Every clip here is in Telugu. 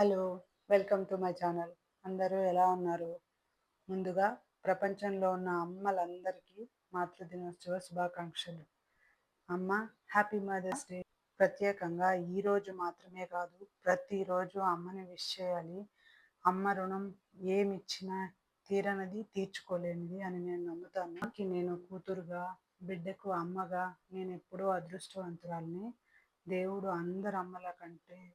Hello welcome to my channel. అందరూ ఎలా ఉన్నారు? ముందుగా ప్రపంచంలో ఉన్న అమ్మలందరికీ మాతృదినోత్సవ శుభాకాంక్షలు. అమ్మ హ్యాపీ మదర్స్ డే. ప్రత్యేకంగా ఈ రోజు మాత్రమే కాదు ప్రతిరోజు అమ్మని విష్ చేయాలి. అమ్మ రుణం ఏమిచ్చినా తీరనది తీర్చుకోలేనిది అని నేను నమ్ముతాను. నేను కూతురుగా బిడ్డకు అమ్మగా నేను ఎప్పుడూ అదృష్టవంతురాల్ని. దేవుడు అందరు అమ్మల కంటే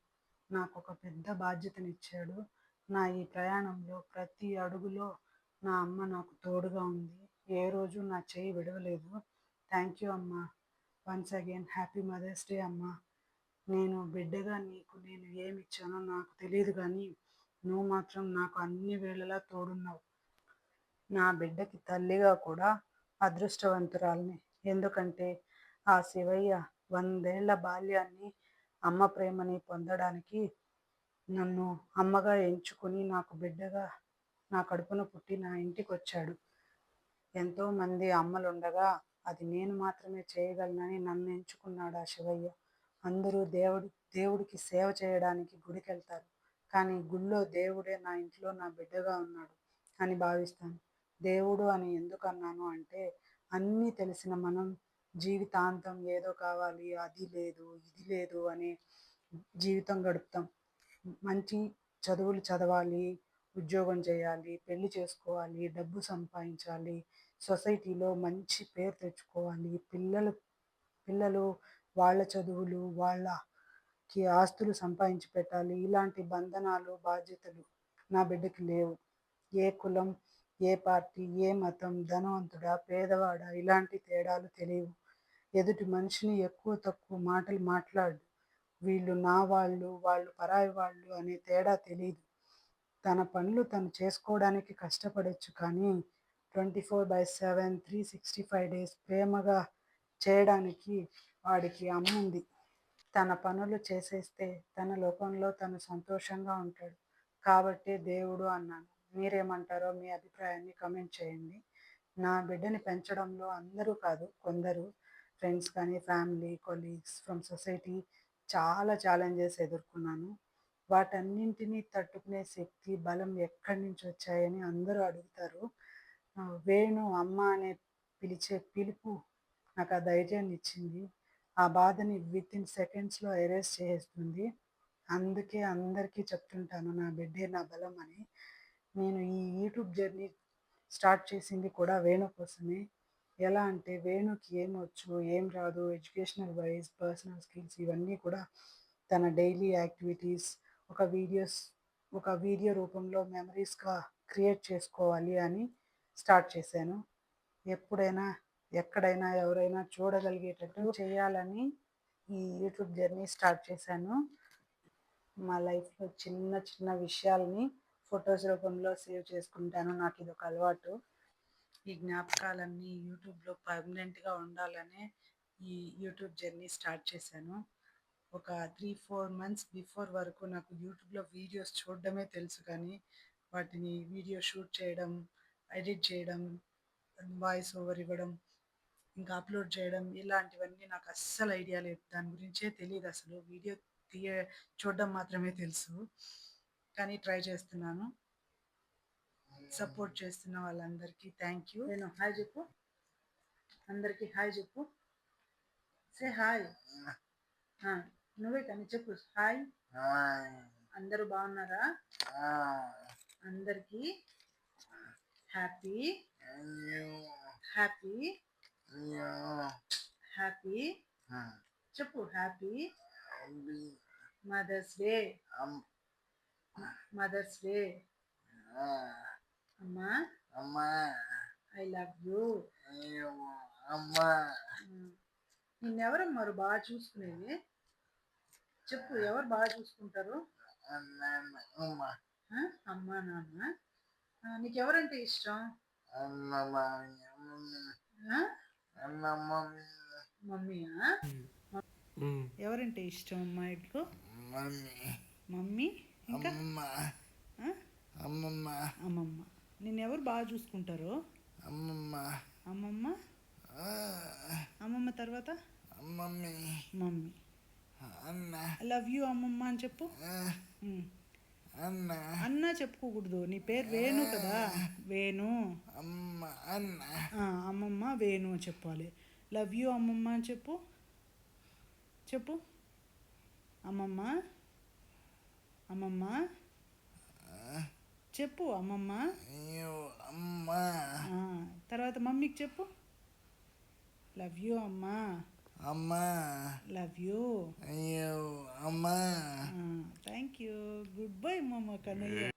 నాకు ఒక పెద్ద బాధ్యతనిచ్చాడు. నా ఈ ప్రయాణంలో ప్రతి అడుగులో నా అమ్మ నాకు తోడుగా ఉంది. ఏ రోజు నా చేయి విడవలేదు. థ్యాంక్ యూ అమ్మ. Once again happy mother's day అమ్మ. నేను బిడ్డగా నీకు నేను ఏమి ఇచ్చానో నాకు తెలియదు కానీ నువ్వు మాత్రం నాకు అన్ని వేళలా తోడున్నావు. నా బిడ్డకి తల్లిగా కూడా అదృష్టవంతురాలని. ఎందుకంటే ఆ శివయ్య వందేళ్ళ బాల్యాన్ని అమ్మ ప్రేమని పొందడానికి నన్ను అమ్మగా ఎంచుకుని నాకు బిడ్డగా నా కడుపున పుట్టి నా ఇంటికి వచ్చాడు ఎంతోమంది అమ్మలుండగా అది నేను మాత్రమే చేయగలనని నన్ను ఎంచుకున్నాడు ఆ శివయ్య. అందరూ దేవుడి దేవుడికి సేవ చేయడానికి గుడికి వెళ్తారు కానీ గుళ్ళో దేవుడే నా ఇంట్లో నా బిడ్డగా ఉన్నాడు అని భావిస్తాను. దేవుడు అని ఎందుకు అన్నాను అంటే అన్నీ తెలిసిన మనం జీవితాంతం ఏదో కావాలి అది లేదు ఇది లేదు అని జీవితం గడుపుతాం. మంచి చదువులు చదవాలి ఉద్యోగం చేయాలి పెళ్ళి చేసుకోవాలి డబ్బు సంపాదించాలి సొసైటీలో మంచి పేరు తెచ్చుకోవాలి పిల్లలు పిల్లలు వాళ్ళ చదువులు వాళ్ళకి ఆస్తులు సంపాదించి పెట్టాలి ఇలాంటి బంధనాలు బాధ్యతలు నా బిడ్డకి లేవు. ఏ కులం ఏ పార్టీ ఏ మతం ధనవంతుడా పేదవాడా ఇలాంటి తేడాలు తెలియవు. ఎదుటి మనిషిని ఎక్కువ తక్కువ మాటలు మాట్లాడు. వీళ్ళు నా వాళ్ళు వాళ్ళు పరాయి వాళ్ళు అనే తేడా తెలియదు తన పనులు తను చేసుకోవడానికి కష్టపడవచ్చు కానీ twenty four by seven three sixty five days ప్రేమగా చేయడానికి వాడికి అమ్ముంది తన పనులు చేసేస్తే తన లోకంలో తను సంతోషంగా ఉంటాడు. కాబట్టి దేవుడు అన్నాను. మీరేమంటారో మీ అభిప్రాయాన్ని కమెంట్ చేయండి. నా బిడ్డని పెంచడంలో అందరూ కాదు కొందరు ఫ్రెండ్స్ కానీ ఫ్యామిలీ కొలీగ్స్ ఫ్రమ్ సొసైటీ చాలా ఛాలెంజెస్ ఎదుర్కొన్నాను. వాటన్నింటినీ తట్టుకునే శక్తి బలం ఎక్కడి నుంచి వచ్చాయని అందరూ అడుగుతారు. వేణు అమ్మ అనే పిలిచే పిలుపు నాకు ఆ ధైర్యాన్ని ఇచ్చింది. ఆ బాధని విత్ ఇన్ సెకండ్స్లో ఎరేస్ చేస్తుంది. అందుకే అందరికీ చెప్తుంటాను నా బిడ్డే నా బలం అని. నేను ఈ యూట్యూబ్ జర్నీ స్టార్ట్ చేసింది కూడా వేణు కోసమే. ఎలా అంటే వేణుకి ఏం వచ్చు ఏం రాదు ఎడ్యుకేషనల్ వైజ్ పర్సనల్ స్కిల్స్ ఇవన్నీ కూడా తన డైలీ యాక్టివిటీస్ ఒక వీడియోస్ ఒక వీడియో రూపంలో మెమరీస్గా క్రియేట్ చేసుకోవాలి అని స్టార్ట్ చేశాను. ఎప్పుడైనా ఎక్కడైనా ఎవరైనా చూడగలిగేటట్టు చేయాలని ఈ యూట్యూబ్ జర్నీ స్టార్ట్ చేశాను. మా లైఫ్లో చిన్న చిన్న విషయాల్ని ఫొటోస్ రూపంలో సేవ్ చేసుకుంటాను. నాకు ఇది ఒక అలవాటు. ఈ జ్ఞాపకాలన్నీ యూట్యూబ్లో పర్మనెంట్గా ఉండాలనే ఈ యూట్యూబ్ జర్నీ స్టార్ట్ చేశాను. ఒక త్రీ ఫోర్ మంత్స్ బిఫోర్ వరకు నాకు యూట్యూబ్లో వీడియోస్ చూడడమే తెలుసు కానీ వాటిని వీడియో షూట్ చేయడం ఎడిట్ చేయడం వాయిస్ ఓవర్ ఇవ్వడం ఇంకా అప్లోడ్ చేయడం ఇలాంటివన్నీ నాకు అస్సలు ఐడియా లేదు. దాని గురించే తెలియదు అసలు. వీడియో తీయ చూడడం మాత్రమే తెలుసు. కానీ ట్రై చేస్తున్నాను. సపోర్ట్ చేస్తున్న వాళ్ళందరికీ థ్యాంక్ యూ. నేను హాయ్ చెప్పు. అందరికీ హాయ్ చెప్పు. సే హాయ్ నువ్వే కానీ చెప్పు. హాయ్ అందరూ బాగున్నారా? అందరికీ హ్యాపీ హ్యాపీ హ్యాపీ చెప్పు happy mother's day mother's day అమ్మా. అమ్మా. I love you. అమ్మా. నిన్నెవరమ్మారు బాగా చూసుకునేది? చెప్పు ఎవరు బాగా చూసుకుంటారు? అమ్మా నాన్న. నీకెవరంటే ఇష్టం? మమ్మీయా? ఎవరంటే ఇష్టం అమ్మాయికు మమ్మీ. ఇంకా? ఆ? అమ్మమ్మ. అమ్మమ్మ. నిన్ను ఎవరు బాగా చూసుకుంటారు? అమ్మమ్మ. అమ్మమ్మ? అమ్మమ్మ తర్వాత? మమ్మీ. మమ్మీ అన్న. లవ్ యూ అమ్మమ్మ అని చెప్పు. అన్న. అన్న చెప్పుకోకూడదు. నీ పేరు వేణు కదా? వేణు. అమ్మ అన్న. అమ్మమ్మ వేణు అని చెప్పాలి. లవ్ యూ అమ్మమ్మ అని చెప్పు. చెప్పు. అమ్మమ్మ. అమ్మమ్మ. చెప్పు అమ్మమ్మ. అయ్యో అమ్మ. తర్వాత మమ్మీకి చెప్పు. లవ్ యూ అమ్మ. అమ్మ. లవ్ యూ అయ్యో అమ్మ. థ్యాంక్ యూ గుడ్ బై మమ్మ కన్నయ్య.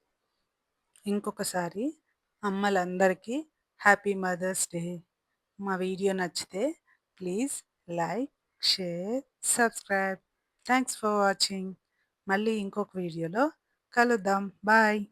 ఇంకొకసారి అమ్మలందరికీ హ్యాపీ మదర్స్ డే మా వీడియో నచ్చితే please like share subscribe thanks for watching మళ్ళీ ఇంకొక వీడియోలో కలుద్దాం. బాయ్